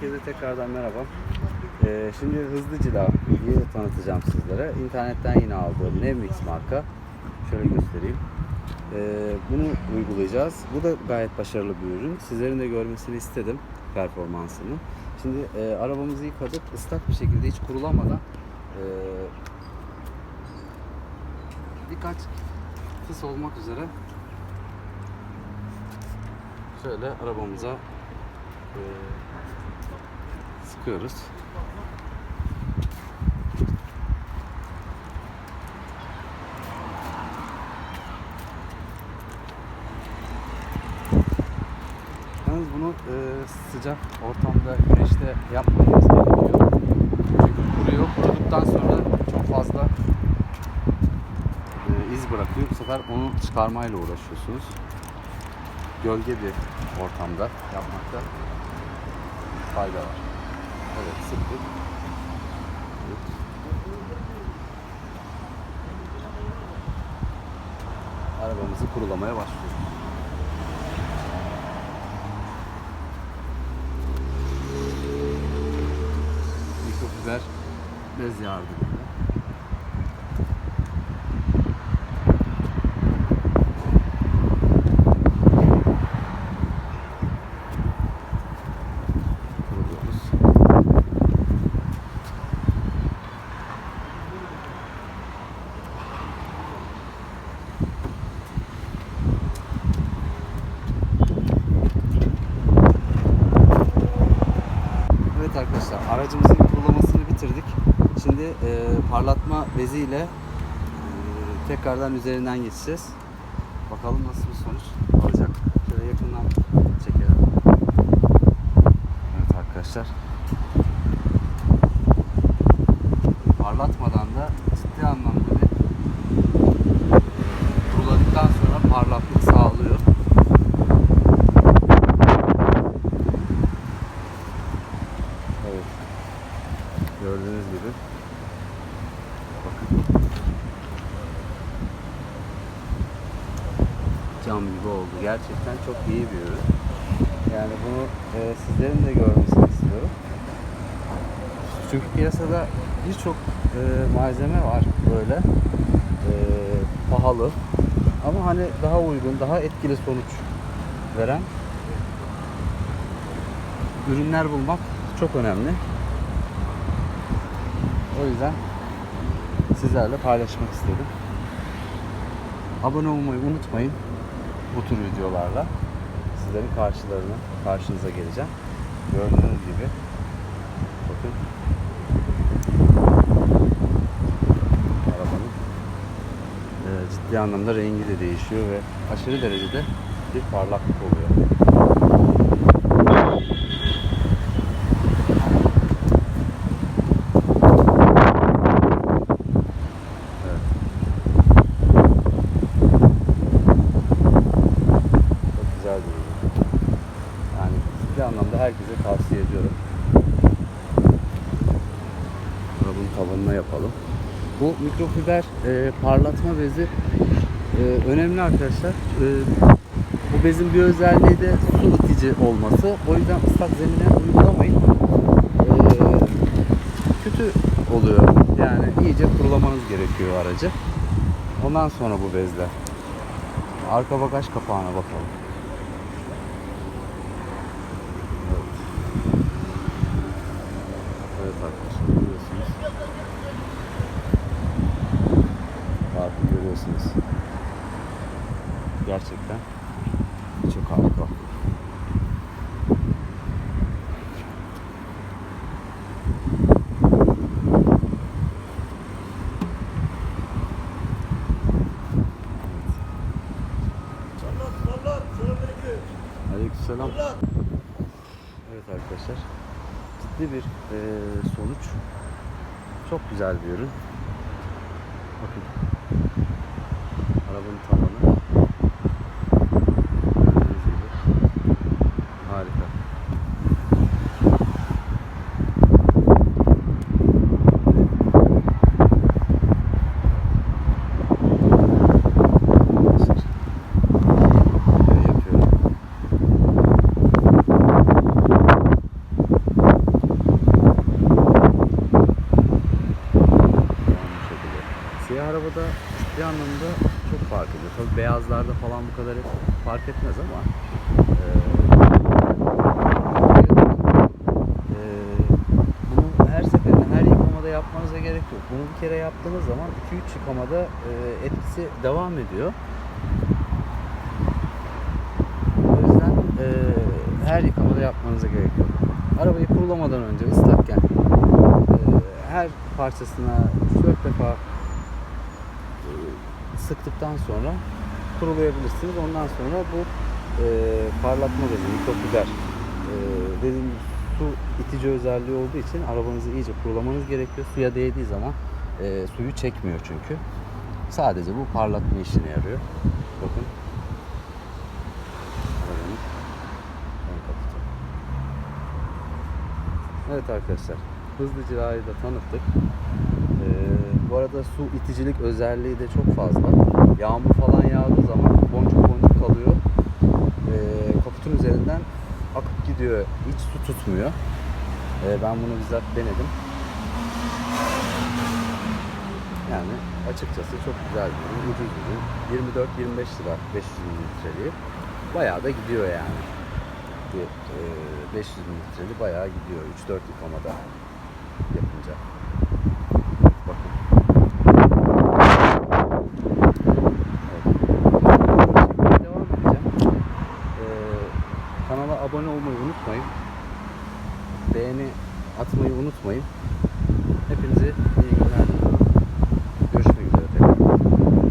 Herkese tekrardan merhaba. Ee, şimdi hızlı cila diye tanıtacağım sizlere. İnternetten yine aldığım Nevmix marka. Şöyle göstereyim. Ee, bunu uygulayacağız. Bu da gayet başarılı bir ürün. Sizlerin de görmesini istedim performansını. Şimdi e, arabamızı yıkadık. ıslak bir şekilde hiç kurulamadan e, birkaç fıs olmak üzere şöyle arabamıza e, sıkıyoruz. Yalnız bunu e, sıcak ortamda, güneşte yapmamamız gerekiyor. Çünkü kuruyor. Kuruduktan sonra çok fazla e, iz bırakıyor. Bu sefer onu çıkarmayla uğraşıyorsunuz. Gölge bir ortamda yapmakta fayda var. Evet, sıktık. Evet. Arabamızı kurulamaya başlıyoruz. Mikrofiber bez yardımıyla. Şimdi e, parlatma beziyle e, tekrardan üzerinden geçeceğiz. Bakalım nasıl bir sonuç alacak. Şöyle yakından çekelim. Evet arkadaşlar. Parlatmadan da ciddi anlamda bir kuruladıktan sonra parlaklık sağlıyor. Evet. Gördüğünüz gibi. Bakın. Cam gibi oldu. Gerçekten çok iyi bir ürün. Yani bunu e, sizlerin de görmesini istiyorum. Çünkü piyasada birçok e, malzeme var böyle e, pahalı ama hani daha uygun, daha etkili sonuç veren ürünler bulmak çok önemli. O yüzden sizlerle paylaşmak istedim. Abone olmayı unutmayın. Bu tür videolarla sizlerin karşılarına, karşınıza geleceğim. Gördüğünüz gibi bakın arabanın e, ciddi anlamda rengi de değişiyor ve aşırı derecede bir parlaklık oluyor. Evet. Çok güzel bir ürün. Yani ciddi anlamda herkese tavsiye ediyorum. Arabanın tavanına yapalım. Bu mikrofiber e, parlatma bezi e, önemli arkadaşlar. E, bu bezin bir özelliği de su itici olması. O yüzden ıslak zemine uygulamayın. E, kötü oluyor. Yani iyice kurulamanız gerekiyor aracı. Ondan sonra bu bezle. Arka bagaj kapağına bakalım. Evet. Arkadaşlar görüyorsunuz. Farkı görüyorsunuz. Gerçekten çok harika. Aleykümselam. Evet arkadaşlar. Ciddi bir eee, sonuç. Çok güzel bir ürün. Bakın. Arabanın tavanı. Harika. Arkadaşlar, Böyle yapıyorum. arabada ciddi anlamda çok Tabii beyazlarda falan bu kadar fark etmez ama e, bunu her seferinde her yıkamada yapmanıza gerek yok. Bunu bir kere yaptığınız zaman 2-3 yıkamada e, etkisi devam ediyor. O yüzden e, her yıkamada yapmanıza gerek yok. Arabayı kurulamadan önce ıslakken e, her parçasına 3-4 defa sıktıktan sonra kurulayabilirsiniz. Ondan sonra bu e, parlatma bezi, mikrofiber e, dediğim su itici özelliği olduğu için arabanızı iyice kurulamanız gerekiyor. Suya değdiği zaman e, suyu çekmiyor çünkü. Sadece bu parlatma işine yarıyor. Bakın. Evet arkadaşlar. Hızlı cirayı da tanıttık. Bu arada su iticilik özelliği de çok fazla. Yağmur falan yağdığı zaman boncuk boncuk kalıyor. Ee, kaputun üzerinden akıp gidiyor. Hiç su tutmuyor. Ee, ben bunu bizzat denedim. Yani açıkçası çok güzel bir ürün, ucuz bir ürün. 24-25 lira 500 mililitreliği. Bayağı da gidiyor yani. E, 500 mililitreli bayağı gidiyor 3-4 yıkamada yapınca. হয়